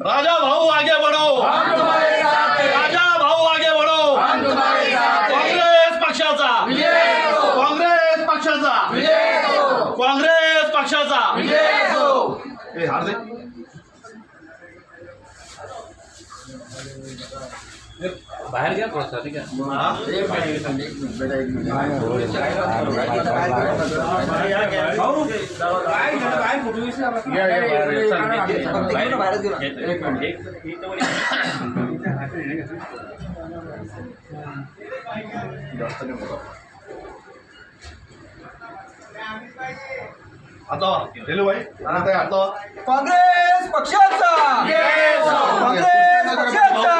आगे बढ़ो। राजा भाऊ आगे बढ़ो। हम तुम्हारे साथ हैं काँग्रेस पक्षाचा। काँग्रेस पक्षाचा काँग्रेस पक्षाचा बाहेर घ्या थोडासा ठीक आहे? आता रेल्वे भाई आता आता? काँग्रेस पक्षाचा! काँग्रेस पक्षाचा!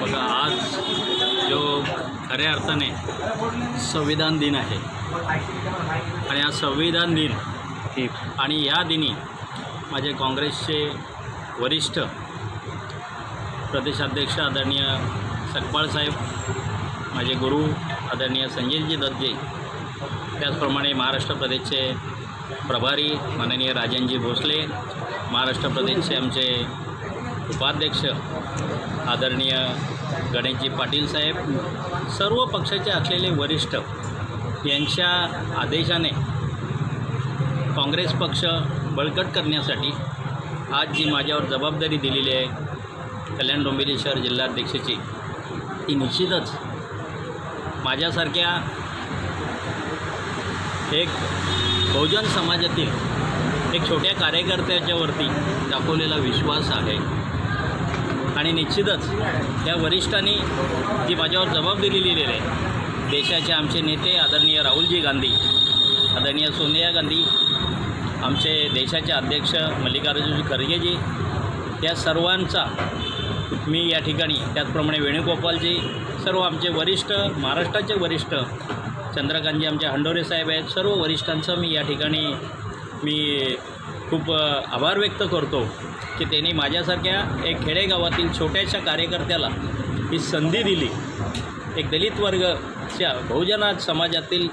बघा आज जो खऱ्या अर्थाने संविधान दिन आहे आणि हा संविधान दिन आणि या दिनी माझे काँग्रेसचे वरिष्ठ प्रदेशाध्यक्ष आदरणीय सकपाळ साहेब माझे गुरु आदरणीय संजयजी दत्तजी त्याचप्रमाणे महाराष्ट्र प्रदेशचे प्रभारी माननीय राजनजी भोसले महाराष्ट्र प्रदेशचे आमचे उपाध्यक्ष आदरणीय गणेशजी पाटील साहेब सर्व पक्षाचे असलेले वरिष्ठ यांच्या आदेशाने काँग्रेस पक्ष बळकट करण्यासाठी आज जी माझ्यावर जबाबदारी दिलेली आहे कल्याण डोंबिवली शहर जिल्हाध्यक्षाची ती निश्चितच माझ्यासारख्या एक बहुजन समाजातील एक छोट्या कार्यकर्त्याच्यावरती दाखवलेला विश्वास आहे. आणि निश्चितच या वरिष्ठांनी जी माझ्यावर जबाबदारी लिहिलेली आहे देशाचे आमचे नेते आदरणीय राहुलजी गांधी आदरणीय सोनिया गांधी आमचे देशाचे अध्यक्ष मल्लिकार्जुन खरगेजी त्या सर्वांचा मी या ठिकाणी त्याचप्रमाणे वेणुगोपालजी सर्व आमचे वरिष्ठ महाराष्ट्राचे वरिष्ठ चंद्रकांतजी आमचे हंडोरे साहेब आहेत सर्व वरिष्ठांचं मी या ठिकाणी मी खूप आभार व्यक्त करतो की त्यांनी माझ्यासारख्या एक खेडेगावातील छोट्याशा कार्यकर्त्याला ही संधी दिली. एक दलित वर्गच्या बहुजना समाजातील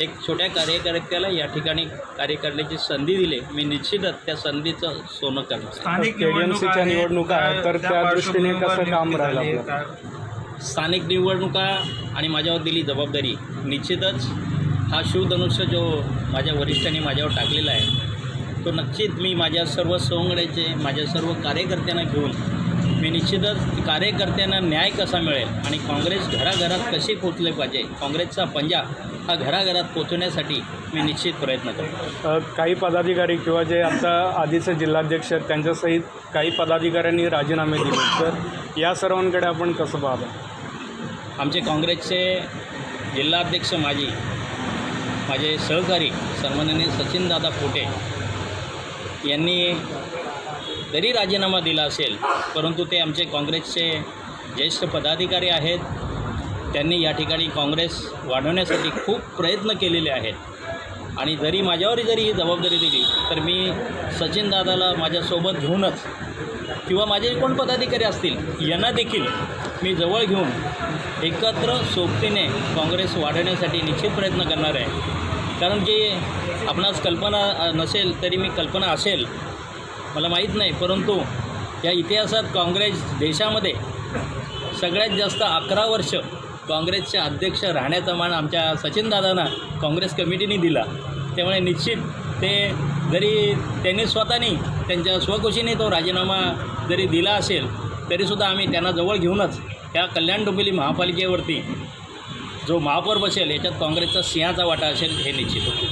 एक छोट्या कार्यकर्त्याला या ठिकाणी कार्य करण्याची संधी दिली. मी निश्चितच त्या संधीचं सोनं करणार. स्थानिक निवडणुका आहेत, तर त्या दृष्टीने कसं काम राहील? स्थानिक निवडणुका आणि माझ्यावर दिली जबाबदारी निश्चितच हा शिवधनुष्य जो माझ्या वरिष्ठांनी माझ्यावर टाकलेला आहे तो नक्कीच मी माझ्या सर्व सवंगड्याचे माझ्या सर्व कार्यकर्त्यांना घेऊन मी निश्चितच कार्यकर्त्यांना न्याय कसा मिळेल आणि काँग्रेस घराघरात कशी पोचले पाहिजे काँग्रेसचा पंजा हा घराघरात पोचवण्यासाठी मी निश्चित प्रयत्न करतो. काही पदाधिकारी किंवा जे आता आधीचे जिल्हाध्यक्ष आहेत त्यांच्यासहित काही पदाधिकाऱ्यांनी राजीनामे दिले. तर या सर्वांकडे आपण कसं पाहता? आमचे काँग्रेसचे जिल्हाध्यक्ष माजी माझे सहकारी सन्माननीय सचिनदादा पोटे यांनी जरी राजीनामा दिला असेल परंतु ते आमचे काँग्रेसचे ज्येष्ठ पदाधिकारी आहेत. त्यांनी या ठिकाणी काँग्रेस वाढवण्यासाठी खूप प्रयत्न केलेले आहेत. आणि जरी माझ्यावर जरी ही जबाबदारी दिली तर मी सचिनदादाला माझ्यासोबत घेऊनच किंवा माझे कोण पदाधिकारी असतील यांना देखील मी जवळ घेऊन एकत्र सोबतीने काँग्रेस वाढवण्यासाठी निश्चित प्रयत्न करणार आहे. कारण की आपणास कल्पना नसेल तरी मी कल्पना असेल. मला माहीत नाही परंतु या इतिहासात काँग्रेस देशामध्ये सगळ्यात जास्त अकरा वर्ष काँग्रेसचे अध्यक्ष राहण्याचा मान आमच्या सचिनदादांना काँग्रेस कमिटीने दिला. त्यामुळे निश्चित ते जरी त्यांनी स्वतःनी त्यांच्या स्वखुशीने तो राजीनामा जरी दिला असेल तरीसुद्धा आम्ही त्यांना जवळ घेऊनच या कल्याण डोंबिवली महापालिकेवरती जो महापौर बसेल याच्यात काँग्रेसचा सिंहाचा वाटा असेल हे निश्चित